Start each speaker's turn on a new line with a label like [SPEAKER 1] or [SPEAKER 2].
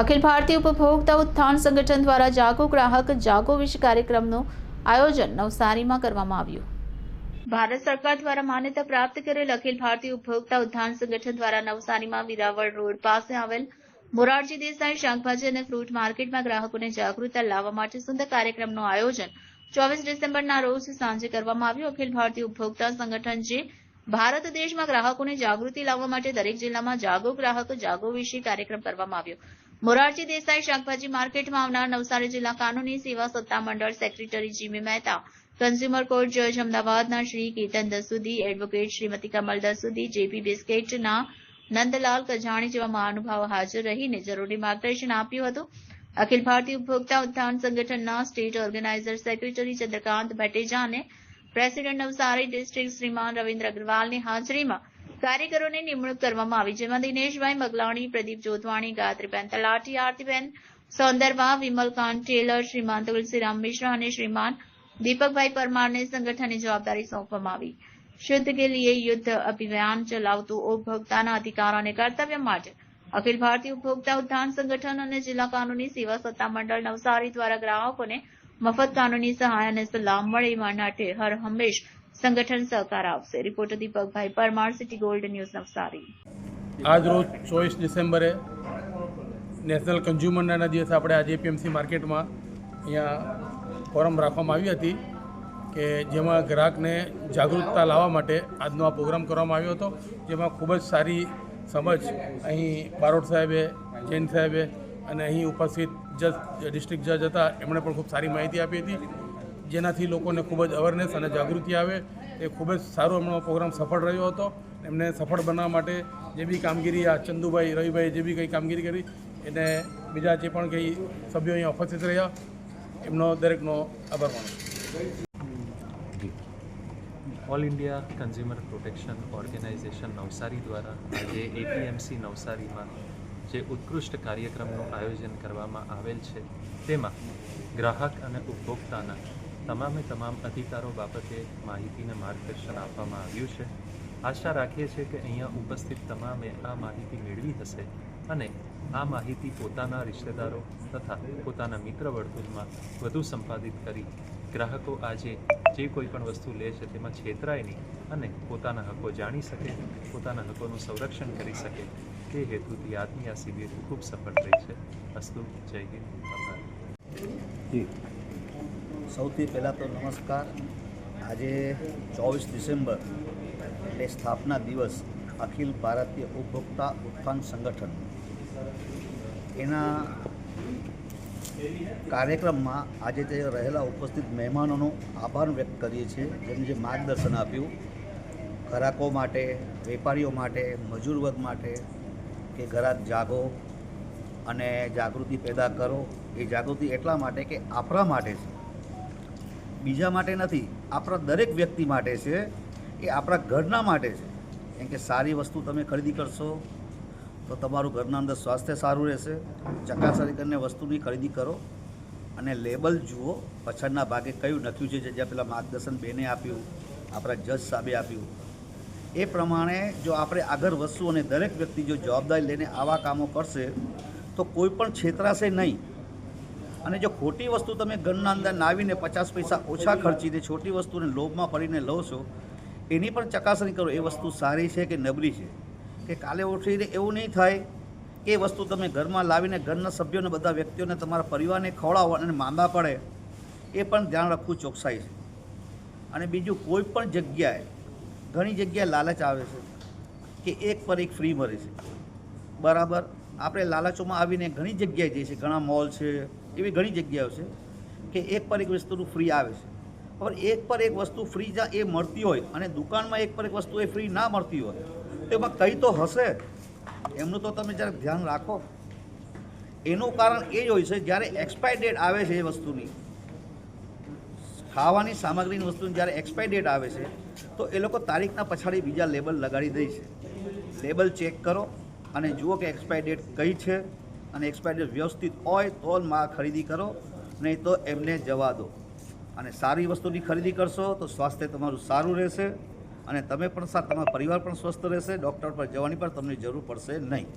[SPEAKER 1] અખિલ ભારતીય ઉપભોક્તા ઉત્થાન સંગઠન દ્વારા જાગો ગ્રાહક, જાગો વિશે કાર્યક્રમનું આયોજન નવસારીમાં કરવામાં આવ્યું. ભારત સરકાર દ્વારા માન્યતા પ્રાપ્ત કરેલ અખિલ ભારતીય ઉપભોક્તા ઉત્થાન સંગઠન દ્વારા નવસારીમાં વિરાવળ રોડ પાસે આવેલ મોરારજી દેસાઈ શાકભાજી અને ફ્રૂટ માર્કેટમાં ગ્રાહકોને જાગૃતતા લાવવા માટે સુંદર કાર્યક્રમનું આયોજન ચોવીસ ડિસેમ્બરના રોજ સાંજે કરવામાં આવ્યું. અખિલ ભારતીય ઉપભોક્તા સંગઠન જે ભારત દેશમાં ગ્રાહકોને જાગૃતિ લાવવા માટે દરેક જિલ્લામાં જાગો ગ્રાહક, જાગો વિશે કાર્યક્રમ કરવામાં આવ્યો. મોરારજી દેસાઈ શાકભાજી માર્કેટમાં આવનાર નવસારી જિલ્લા કાનૂની સેવા સત્તા મંડળ secretary Jimmy Mehta, consumer court જજ અમદાવાદના શ્રી કેતન દસુદી, એડવોકેટ શ્રીમતી કમલ દસુદી, જેપી બિસ્કેટના નંદલાલ કજાણી જેવા મહાનુભાવો હાજર રહીને જરૂરી માર્ગદર્શન આપ્યું હતું. અખિલ ભારતીય ઉપભોક્તા ઉત્થાન સંગઠનના state organizer secretary Chandrakant Bhateja અને પ્રેસિડેન્ટ નવસારી ડિસ્ટ્રિક્ટ શ્રીમાન રવિન્દ્ર અગ્રવાલની હાજરીમાં કાર્યકરોની નિમણૂક કરવામાં આવી, જેમાં દિનેશભાઈ મગલાણી પ્રદીપ જોધવાણી, ગાયત્રીબેન તલાટી, આરતીબેન સૌંદરબા વિમલકાંત ટેલર, શ્રીમાન તુલસીરામ મિશ્રા અને શ્રીમાન દીપકભાઈ પરમારને સંગઠનની જવાબદારી સોંપવામાં આવી. શુદ્ધ કે લીએ યુદ્ધ અભિયાન ચલાવતું ઉપભોક્તાના અધિકાર અને કર્તવ્ય માટે અખિલ ભારતીય ઉપભોક્તા ઉદ્યાન સંગઠન અને જિલ્લા કાનૂની સેવા સત્તા મંડળ નવસારી દ્વારા ગ્રાહકોને મફત કાનૂની સહાય અને સલાહ મળે માટે હર હંમેશ સંગઠન સહકાર આપશે. Reporter Deepakbhai Parmar, city gold news Navsari.
[SPEAKER 2] આજ રોજ ચોવીસ ડિસેમ્બરે નેશનલ કન્ઝ્યુમરના દિવસે આપણે આજે એપીએમસી માર્કેટમાં અહીંયા ફોરમ રાખવામાં આવી હતી કે જેમાં ગ્રાહકને જાગૃતતા લાવવા માટે આજનો આ પ્રોગ્રામ કરવામાં આવ્યો હતો. જેમાં ખૂબ જ સારી સમજ અહીં બારોટ સાહેબે, જૈન સાહેબે અને અહીં ઉપસ્થિત જજ, ડિસ્ટ્રિક્ટ જજ હતા. એમણે પણ ખૂબ સારી માહિતી આપી હતી. જેનાથી લોકોને ખૂબ જ અવેરનેસ અને જાગૃતિ આવે. એ ખૂબ જ સારો એમનો પ્રોગ્રામ સફળ રહ્યો હતો. એમને સફળ બનાવવા માટે જે બી કામગીરી આ ચંદુભાઈ, રવિભાઈ જે બી કંઈ કામગીરી કરી, એને બીજા જે પણ કંઈ સભ્યો અહીંયા ઉપસ્થિત રહ્યા, એમનો દરેકનો આભાર માનું
[SPEAKER 3] all India consumer protection organisation Navsari દ્વારા આજે એપીએમસી નવસારીમાં જે ઉત્કૃષ્ટ કાર્યક્રમનું આયોજન કરવામાં આવેલ છે, તેમાં ગ્રાહક અને ઉપભોક્તાના તમામે તમામ અધિકારો બાબતે માહિતીને માર્ગદર્શન આપવામાં આવ્યું છે. આશા રાખીએ છીએ કે અહીંયા ઉપસ્થિત તમામે આ માહિતી મેળવી હશે અને આ માહિતી પોતાના રિશ્તેદારો તથા પોતાના મિત્ર વર્તુળમાં વધુ સંપાદિત કરી ગ્રાહકો આજે જે કોઈ પણ વસ્તુ લે છે તેમાં છેતરાય નહીં અને પોતાના હકો જાણી શકે, પોતાના હકોનું સંરક્ષણ કરી શકે તે હેતુથી આજની આ શિબિર ખૂબ સફળ રહી છે. અસ્તુ, જય હિન્દ, આભાર.
[SPEAKER 4] સૌથી પહેલાં તો નમસ્કાર. આજે ચોવીસ ડિસેમ્બર એટલે સ્થાપના દિવસ અખિલ ભારતીય ઉપભોક્તા ઉત્થાન સંગઠન. એના કાર્યક્રમમાં આજે તે રહેલા ઉપસ્થિત મહેમાનોનો આભાર વ્યક્ત કરીએ છીએ. જેમને જે માર્ગદર્શન આપ્યું, ઘરાકો માટે, વેપારીઓ માટે, મજૂર વર્ગ માટે કે ઘરાક જાગો અને જાગૃતિ પેદા કરો. એ જાગૃતિ એટલા માટે કે આપણા માટે છે બીજા માટે નથી, આપણા દરેક વ્યક્તિ માટે છે, એ આપણા ઘરના માટે છે. કેમ કે સારી વસ્તુ તમે ખરીદી કરશો, તો તમારું ઘરના અંદર સ્વાસ્થ્ય સારું રહેશે ચકાસણી કરીને વસ્તુની ખરીદી કરો, અને લેબલ જુઓ, પછાડના ભાગે કયું લખ્યું છે, જે પેલા માર્ગદર્શન બેને આપ્યું, આપણા જજ સાહેબે આપ્યું. એ પ્રમાણે જો આપણે આગળ વધશું અને દરેક વ્યક્તિ જો જવાબદારી લઈને આવા કામો કરશે, તો કોઈ પણ છેતરાશે નહીં. અને જો ખોટી વસ્તુ તમે ઘરના અંદર નાવીને પચાસ પૈસા ઓછા ખર્ચીને છોટી વસ્તુને લોભમાં પડીને લો છો, એની પણ ચકાસણી કરો, એ વસ્તુ સારી છે કે નબળી છે? કે કાલે ઉઠીને એવું નહીં થાય કે એ વસ્તુ તમે ઘરમાં લાવીને ઘરના સભ્યોને બધા વ્યક્તિઓને તમારા પરિવારને ખવડાવો અને માંદા પડે, એ પણ ધ્યાન રાખવું ચોકસાઈ છે. અને બીજું, કોઈ પણ જગ્યાએ ઘણી જગ્યાએ લાલચ આવે છે કે એક પર એક ફ્રી મળે છે. બરાબર? આપણે લાલચોમાં આવીને ઘણી જગ્યાએ જઈએ છીએ, ઘણા મોલ છે એવી ઘણી જગ્યાઓ છે કે એક પર એક વસ્તુનું ફ્રી આવે છે. પણ એક પર એક વસ્તુ ફ્રી જ્યાં એ મળતી હોય અને દુકાનમાં એક પર એક વસ્તુ એ ફ્રી ના મળતી હોય, તો એમાં કંઈ તો હશે. એમનું તો તમે જ્યારે ધ્યાન રાખો. એનું કારણ એ જ હોય છે, જ્યારે એક્સપાયર ડેટ આવે છે એ વસ્તુની, ખાવાની સામગ્રીની વસ્તુની જ્યારે એક્સપાયર ડેટ આવે છે, તો એ લોકો તારીખના પછાડી બીજા લેબલ લગાડી દે છે. લેબલ ચેક કરો અને જુઓ કે એક્સપાયર ડેટ કઈ છે. અને એક્સપાયર વ્યવસ્થિત હોય તો માં ખરીદી કરો, નહીં તો એમને જવા દો. અને સારી વસ્તુની ખરીદી કરશો તો સ્વાસ્થ્ય તમારું સારું રહેશે અને તમે પણ તમારા પરિવાર પણ સ્વસ્થ રહેશે ડૉક્ટર પર જવાની પણ તમને જરૂર પડશે નહીં.